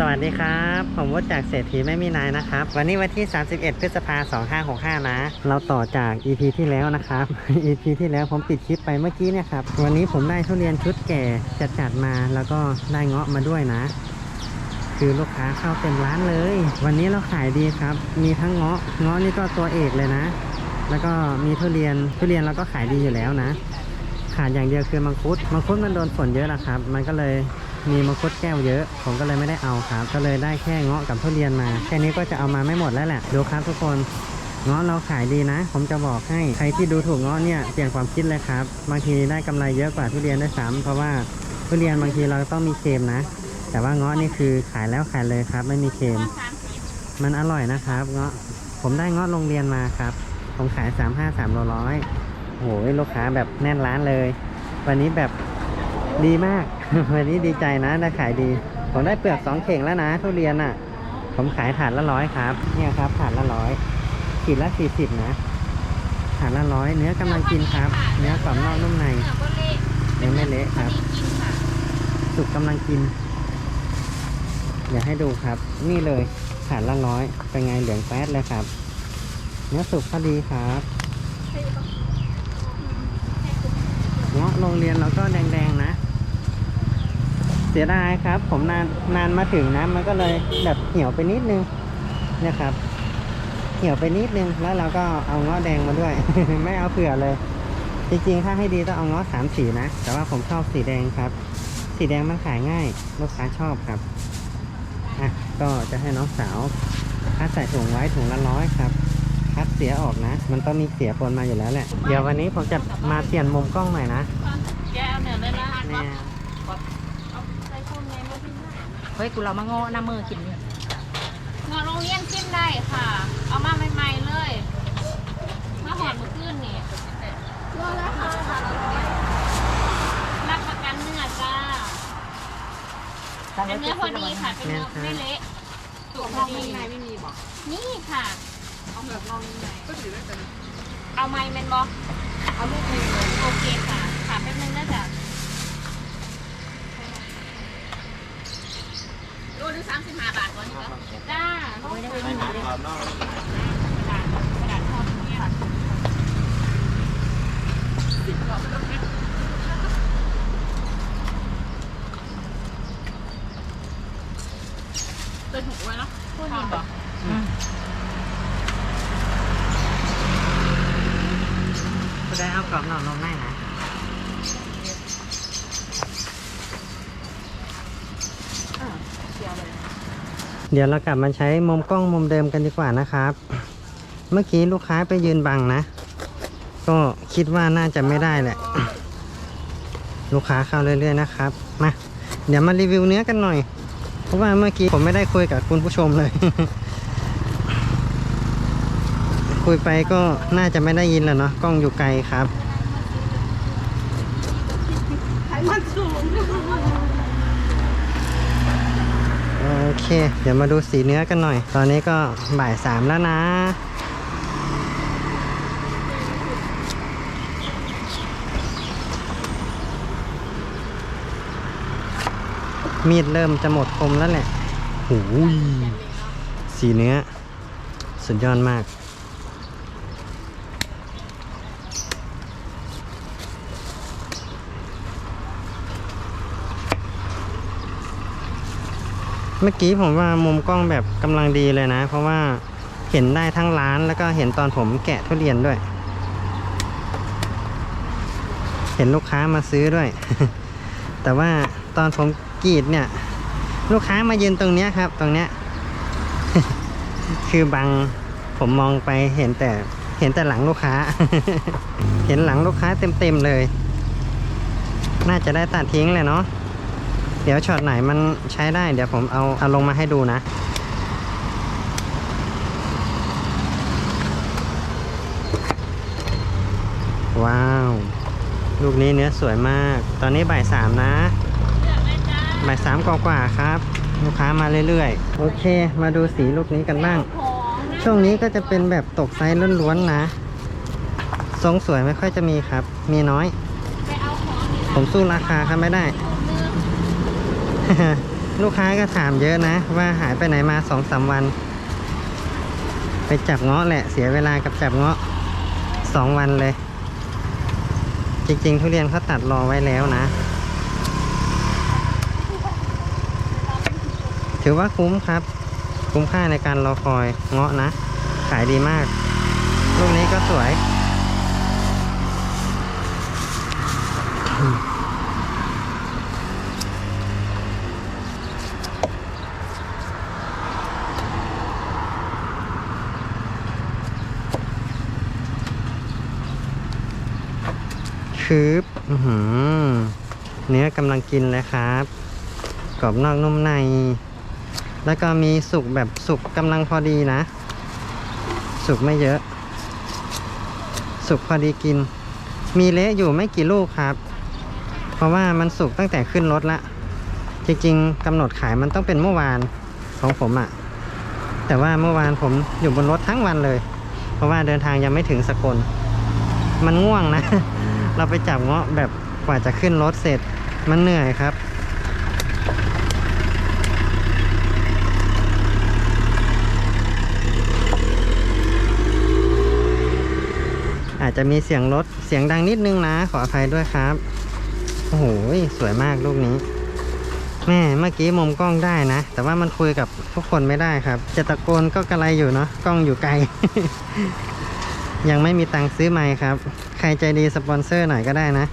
สวัสดีครับ ผมวดจากเศรษฐีไม่มีนายนะครับ วันนี้วันที่ 31 พฤษภาคม2565 นะ เราต่อจาก EP ที่แล้วนะครับ EP ที่แล้วผมปิดคลิปไปเมื่อกี้เนี่ยครับ วันนี้ผมได้ทุเรียนชุดแก่จัดจัดมาแล้วก็ได้เงาะมาด้วยนะ คือลูกค้าเข้าเต็มร้านเลย วันนี้เราขายดีครับ มีทั้งเงาะเงาะนี่ก็ตัวเอกเลยนะ แล้วก็มีทุเรียนทุเรียนเราก็ขายดีอยู่แล้วนะขาดอย่างเดียวคือมังคุดมังคุดมันโดนฝนเยอะนะครับ มันก็เลย มีมังคุดแก้วเยอะ ผมก็เลยไม่ได้เอาครับ ก็เลยได้แค่เงาะกับทุเรียนมา แค่นี้ก็จะเอามาไม่หมดแล้วแหละ ดูครับทุกคนเงาะเราขายดีนะ ผมจะบอกให้ ใครที่ดูถูกเงาะเนี่ยเปลี่ยนความคิดเลยครับ บางทีได้กำไรเยอะกว่าทุเรียนด้วยซ้ำเพราะว่าทุเรียนบางทีเราต้องมีเค็มนะ แต่ว่าเงาะนี่คือขายแล้วขายเลยครับ ไม่มีเค็มมันอร่อยนะครับเงาะ ผมได้เงาะโรงเรียนมาครับ ผมขาย 3 5 3โลร้อยโอ้โหลูกค้าแบบแน่นร้านเลย วันนี้แบบ ดีมาก วันนี้ดีใจนะได้ขายดี ผมได้เปลือกสองเข่งแล้วนะทุเรียนอะ ผมขายถาดละร้อยครับ เนี่ยครับถาดละร้อยขีดละสี่สิบนะถาดละร้อยเนื้อกำลังกินครับ เนื้อกรอบนอกนุ่มในเนื้อก็เละเนื้อไม่เละครับพอดีกินค่ะสุกกำลังกินเดี๋ยวให้ดูครับ นี่เลยถาดละร้อยเป็นไงเหลืองแป๊ดเลยครับ เนื้อสุกพอดีครับเงาะโรงเรียนเราก็แดงๆนะ เสียดายครับ ผมนานนานมาถึงนะ มันก็เลยแบบเหี่ยวไปนิดนึงนี่ยครับ เหี่ยวไปนิดนึงแล้วเราก็เอางาะแดงมาด้วย ไม่เอาเผื่อเลย จริงๆ ถ้าให้ดีต้องเอางาะสามสีนะ แต่ว่าผมชอบสีแดงครับ สีแดงมันขายง่ายลูกค้าชอบครับอะก็จะให้น้องสาวคัดใส่ถุงไว้ถุงละร้อยครับคัดเสียออกนะ มันต้องมีเสียปนมาอยู่แล้วแหละ เดี๋ยววันนี้ผมจะมาเปลี่ยนมุมกล้องหน่อยนะแกเอาเนื้อเลยนะ เนี่ย เอาใส่พวกนี้มาพิมพ์ได้ เฮ้ยกูเรามาโง่หน้ามือกินเนี่ยเงาะโรงเรียนจิ้มได้ค่ะ เอามาใหม่ๆเลยมาหอดมือขึ้นนี่รอแล้วค่ะรับประกันเนื้อจ้าเป็นเนื้อพอดีค่ะ เป็นเนื้อไม่เละสุกพอดีไม่มีบอกนี่ค่ะ เอาแบบลองในก็ถือได้เป็นเอาไม้เมนบอกเอาลูกหนึงโอเคค่ะ ค่ะแป๊บนึงนะจ๊ะ โลนึงสามสิบห้าบาทก่อนนี่ก็จ้าโลนึงกระดาษกระดาษทอดเนี่ยเป็นถุงไว้เนาะพูดดีบอกก็ได้เอากรอบนอกลงได้นะ เดี๋ยวเรากลับมาใช้มุมกล้องมุมเดิมกันดีกว่านะครับ เมื่อกี้ลูกค้าไปยืนบังนะ ก็คิดว่าน่าจะไม่ได้แหละ ลูกค้าเข้าเรื่อยๆนะครับ มา เดี๋ยวมารีวิวเนื้อกันหน่อย เพราะว่าเมื่อกี้ผมไม่ได้คุยกับคุณผู้ชมเลย คุยไปก็น่าจะไม่ได้ยินแล้วเนาะกล้องอยู่ไกลครับ อเค เดี๋ยวมาดูสีเนื้อกันหน่อย ตอนนี้ก็บ่ายสามแล้วนะ มีดเริ่มจะหมดคมแล้วแหละหูยสีเนื้อ สุดยอดมาก เมื่อกี้ผมว่ามุมกล้องแบบกำลังดีเลยนะ เพราะว่าเห็นได้ทั้งร้านแล้วก็เห็นตอนผมแกะทุเรียนด้วย เห็นลูกค้ามาซื้อด้วย แต่ว่าตอนผมกรีดเนี่ย ลูกค้ามายืนตรงเนี้ยครับ ตรงเนี้ย คือบังผมมองไปเห็นแต่เห็นแต่หลังลูกค้า เห็นหลังลูกค้าเต็มๆเลย น่าจะได้ตัดทิ้งเลยเนาะ เดี๋ยวช็อตไหนมันใช้ได้ เดี๋ยวผมเอาเอาลงมาให้ดูนะว้าว ลูกนี้เนื้อสวยมาก ตอนนี้บ่ายสามนะบ่ายสามกว่าๆครับ ลูกค้ามาเรื่อยๆ โอเค มาดูสีลูกนี้กันบ้าง ช่วงนี้ก็จะเป็นแบบตกไซส์ล้วนๆนะ ทรงสวยไม่ค่อยจะมีครับ มีน้อย ผมสู้ราคาครับไม่ได้ ลูกค้าก็ถามเยอะนะ ว่าหายไปไหนมาสองสามวัน ไปจับเงาะแหละเสียเวลากับจับเงาะสองวันเลย จริง ๆ ทุเรียนเขาตัดรอไว้แล้วนะ ถือว่าคุ้มครับ คุ้มค่าในการรอคอยเงาะนะ ขายดีมาก ลูกนี้ก็สวย คืบอื้อหือเนื้อกำลังกินเลยครับ กรอบนอกนุ่มใน แล้วก็มีสุกแบบสุกกำลังพอดีนะ สุกไม่เยอะ สุกพอดีกิน มีเละอยู่ไม่กี่ลูกครับ เพราะว่ามันสุกตั้งแต่ขึ้นรถละจริงๆกำหนดขายมันต้องเป็นเมื่อวานของผมอะ่ะ แต่ว่าเมื่อวานผมอยู่บนรถทั้งวันเลย เพราะว่าเดินทางยังไม่ถึงสกล มันง่วงนะ เราไปจับเงาะแบบกว่าจะขึ้นรถเสร็จมันเหนื่อยครับ อาจจะมีเสียงรถเสียงดังนิดนึงนะ ขออภัยด้วยครับ โอ้โหสวยมากลูกนี้ แม่เมื่อกี้มุมกล้องได้นะ แต่ว่ามันคุยกับทุกคนไม่ได้ครับ จะตะโกนก็กระไรอยู่เนาะกล้องอยู่ไกล ยังไม่มีตังค์ซื้อไมค์ครับ ใครใจดีสปอนเซอร์หน่อยก็ได้นะ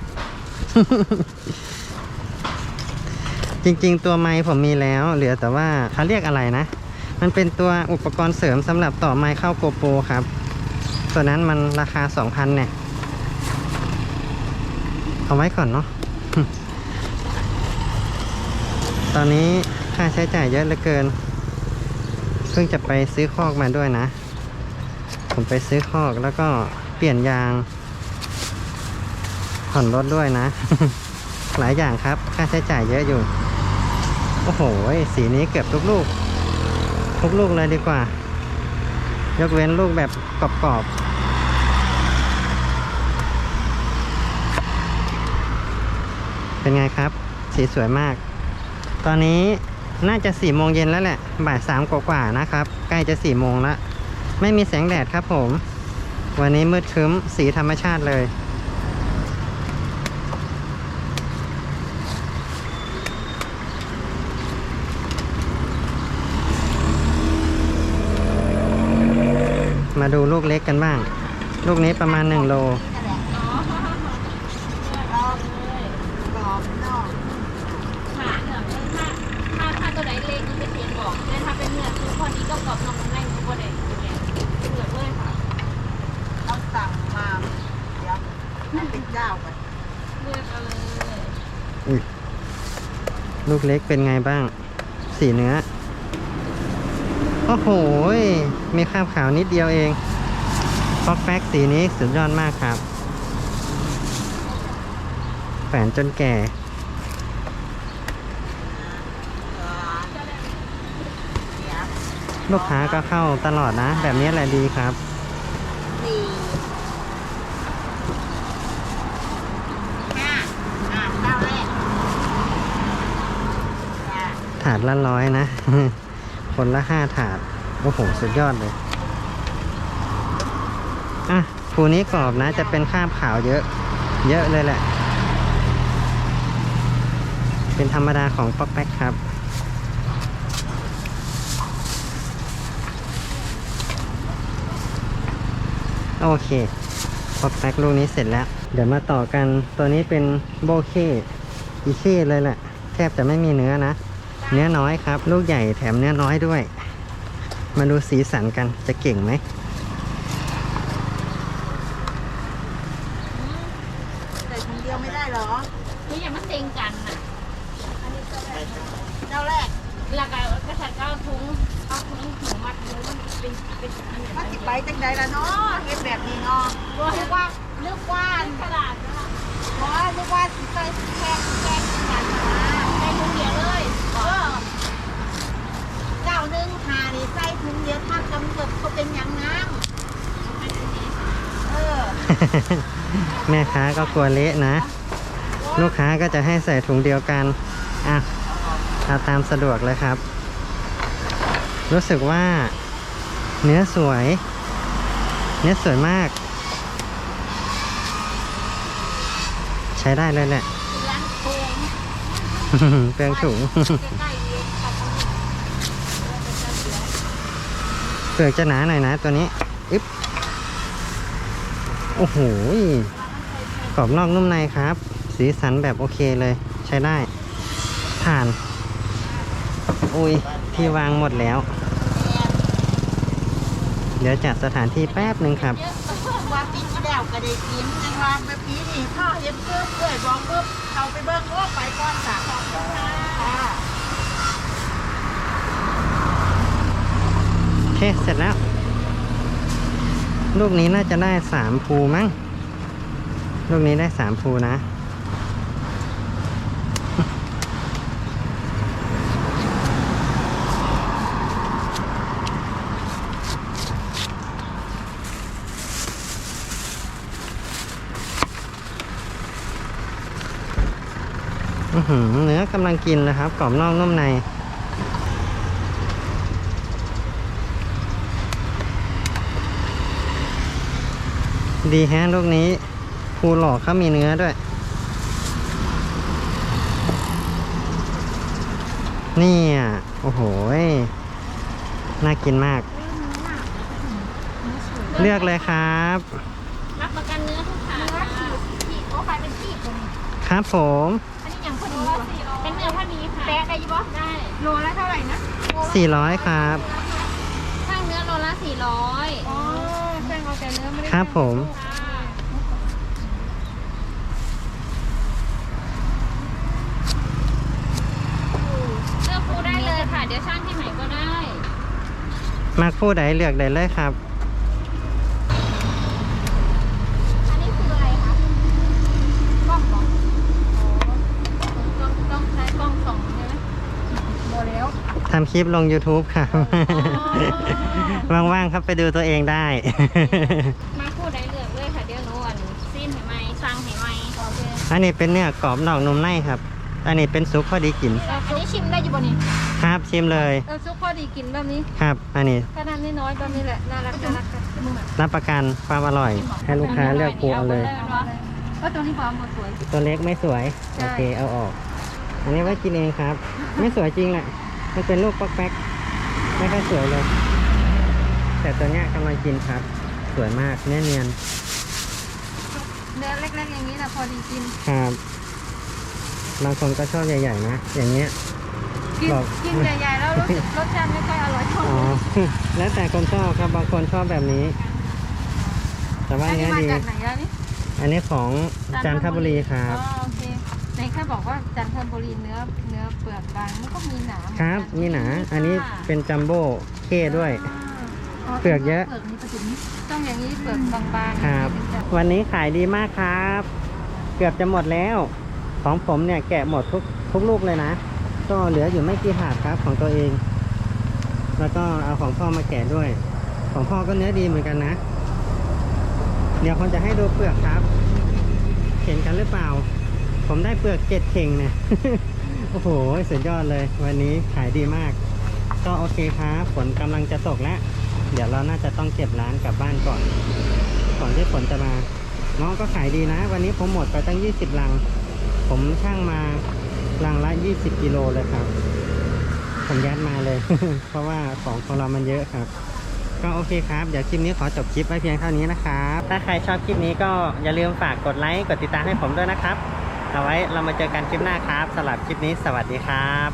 จริงๆ ตัวไมค์ผมมีแล้ว เหลือแต่ว่าเขาเรียกอะไรนะ มันเป็นตัวอุปกรณ์เสริมสำหรับต่อไมค์เข้าโกโปรครับ ตัวนั้นมันราคา 2,000เนี่ย เอาไว้ก่อนเนาะ ตอนนี้ค่าใช้จ่ายเยอะเหลือเกิน เพิ่งจะไปซื้อคอกมาด้วยนะ ผมไปซื้อคอกแล้วก็เปลี่ยนยาง ผ่อนรถด้วยนะ หลายอย่างครับ ค่าใช้จ่ายเยอะอยู่ โอ้โห สีนี้เกือบทุกลูก ทุกลูกเลยดีกว่า ยกเว้นลูกแบบกรอบๆเป็นไงครับ สีสวยมาก ตอนนี้น่าจะสี่โมงเย็นแล้วแหละ บ่ายสามกว่าๆนะครับ ใกล้จะสี่โมงแล้ว ไม่มีแสงแดดครับผม วันนี้มืดครึ้มสีธรรมชาติเลยมาดูลูกเล็กกันบ้าง ลูกนี้ประมาณ 1 โลค่ะถ้าถ้าตัวไหนเล็กมันจะเสียงบอกแต่ถ้าเป็นเนื้อคือพอดีก็กรอบนอกนุ่มในมันก็ได้เนี่ยเลือกเลยค่ะ เอาสั่งมาเดี๋ยวให้เป็นเจ้ากัน เลือกเอาเลย ลูกเล็กเป็นไงบ้าง สีเนื้อ โอ้โหยมีคราบขาวนิดเดียวเองฟอกแฟกสีนี้สุดยอดมากครับแฝนจนแก่ ลูกค้าก็เข้าตลอดนะ แบบนี้แหละดีครับ สี่ห้าอ่าเจ้าแรกจ้ะ ถา ดละร้อยนะ คนละห้าถาด โอ้โห สุดยอดเลย อะภูนี้กรอบนะ จะเป็นคาบขาวเยอะ เยอะเลยแหละ เป็นธรรมดาของป๊อกแป๊กครับโอเคป๊อกแป๊กลูกนี้เสร็จแล้ว เดี๋ยวมาต่อกัน ตัวนี้เป็นโบเคอีเคเลยแหละ แทบจะไม่มีเนื้อนะ เนื้อน้อยครับ ลูกใหญ่แถมเนื้อน้อยด้วย มาดูสีสันกันจะเก่งไหมใส่คนเดียวไม่ได้เหรอนี่อย่ามาเซ็งกันน่ะเจ้าแรกแล้วก็กระสันก็เอาถุงเอาถุงถุงมัดมือมันเป็นเป็นอันนี้มาสิไปจังใดล่ะเนาะเฮ็ดแบบนี้เนาะนึกว่านึกว่ากระดาษนะคะเพราะนึกว่าสิใส่แค่แค่กันนะ ใส่ถุงเดียวเลย เออเจ้าห นึงหานี่ใส่ถุงเดียวถ้ากำเกิดเขาเป็นหยังน้ำเออแม่ค้าก็กลัวเละนะ ลูกค้าก็จะให้ใส่ถุงเดียวกัน อะเอาตามสะดวกเลยครับ รู้สึกว่า เนื้อสวย เนื้อสวยมาก ใช้ได้เลยแหละร้านโกงเปลืองถุง ใกล้ๆเองค่ะ เปลือกจะหนาหน่อยนะตัวนี้อึ๊บโอ้โหยกรอบนอกนุ่มในครับ สีสันแบบโอเคเลยใช้ได้ผ่าน อุ้ย ที่วางหมดแล้ว เดี๋ยวจัดสถานที่แป๊บหนึ่งครับว่าปีที่แล้วก็ได้กินจังว่าไปปีนี้พ่อเห็นเพื่อเพื่อบอกเพื่าไปเบิ้งว่าไปก่อนค่ะค่ะ โอ เค เสร็จแล้ว ลูกนี้น่าจะได้สามภูมั้ง ลูกนี้ได้สามภูนะอื้อเนื้อกำลังกินเลยครับ กรอบนอกนุ่มใน ดีแฮะลูกนี้ภูหลอกเขามีเนื้อด้วย นี่อะ โอ้โหยน่ากินมาก เลือกเลยครับ รับประกันเนื้อทุกขาค่ะขีดโอ้ไปเป็นขีดเลยครับผม อันนี้ยังพอดีเป็นเนื้อพอดีค่ะแปะได้ยี่ปะได้ โลละเท่าไหร่นะ400ครับช่างเนื้อโลละสี่ร้อยอ๋อ แจ้งเอาแต่เนื้อไม่ได้ครับผม เลือกปูได้เลยค่ะ เดี๋ยวช่างที่ไหนก็ได้มักผู้ใดเลือกได้เลยครับ อันนี้คืออะไรคะกล้องเหรออ๋อต้องต้องใช้กล้องส่องใช่ไหมโมแล้วทำคลิปลง YouTube ครับ ว่างๆครับไปดูตัวเองได้ มาพูดได้เลือกเลยค่ะเดี๋ยวหนูอันซีนให้ไหมสั่งให้ไหมโอเคอันนี้เป็นเนื้อกรอบนอกนุ่มในครับ อันนี้เป็นซุปพอดีกิน อันนี้ชิมได้อยู่บนนี้ครับชิมเลยเออซุปพอดีกินแบบนี้ครับ อันนี้ขนาดน้อยๆแบบนี้แหละน่ารักน่ารักกันมึงอะรับประกันความอร่อย ให้ลูกค้าเลือกปูเอาเลย ก็ตัวนี้พร้อมหมดสวย ตัวเล็กไม่สวยใช่โอเคเอาออก อันนี้ไว้กินเองครับ ไม่สวยจริงแหละมันเป็นลูกป๊อกแป๊กไม่ค่อยสวยเลย แต่ตัวเนี้ยกำลังกินครับ สวยมากเนื้อเนียนเนื้อเล็กๆอย่างนี้นะพอดีกิน ครับบางคนก็ชอบใหญ่ๆนะ อย่างเงี้ย กินบอก กินใหญ่ๆแล้วรู้สึกรสชาติไม่ค่อยอร่อยเท่าอ๋อ ไหร่ แล้วแต่คนชอบครับบางคนชอบแบบนี้ แต่ว่าอันนี้เนื้อมาดี จากไหนอะนี่อันนี้ของจันทบุรีครับ อ๋อโอเคในแค่บอกว่าจันทบุรีเนื้อเนื้อเปลือกบางมันก็มีหนามครับ นี่หนา อันนี้เป็นจัมโบ้เคด้วย เปลือกเยอะ เปลือกนี้ประจุนี้ต้องอย่างนี้เปลือกบางๆครับถึงจะวันนี้ขายดีมากครับ เกือบจะหมดแล้ว ของผมเนี่ยแกะหมดทุกทุกลูกเลยนะ ก็เหลืออยู่ไม่กี่ถาดครับของตัวเอง แล้วก็เอาของพ่อมาแกะด้วย ของพ่อก็เนื้อดีเหมือนกันนะ เดี๋ยวผมจะให้ดูเปลือกครับ เห็นกันหรือเปล่า ผมได้เปลือกเจ็ดเข่งเนี่ย โอ้โหสุดยอดเลย วันนี้ขายดีมาก ก็โอเคครับ ฝนกำลังจะตกแล้ว เดี๋ยวเราน่าจะต้องเก็บร้านกลับบ้านก่อน ก่อนที่ฝนจะมา น้องก็ขายดีนะ วันนี้ผมหมดไปตั้ง 20 ลัง ผมช่างมาลังละ 20 กิโลเลยครับ ผมยัดมาเลย เพราะว่าของของเรามันเยอะครับ ก็โอเคครับ เดี๋ยวคลิปนี้ขอจบคลิปไว้เพียงเท่านี้นะครับ ถ้าใครชอบคลิปนี้ก็อย่าลืมฝากกดไลค์ กดติดตามให้ผมด้วยนะครับ เอาไว้เรามาเจอกันคลิปหน้าครับสำหรับคลิปนี้สวัสดีครับ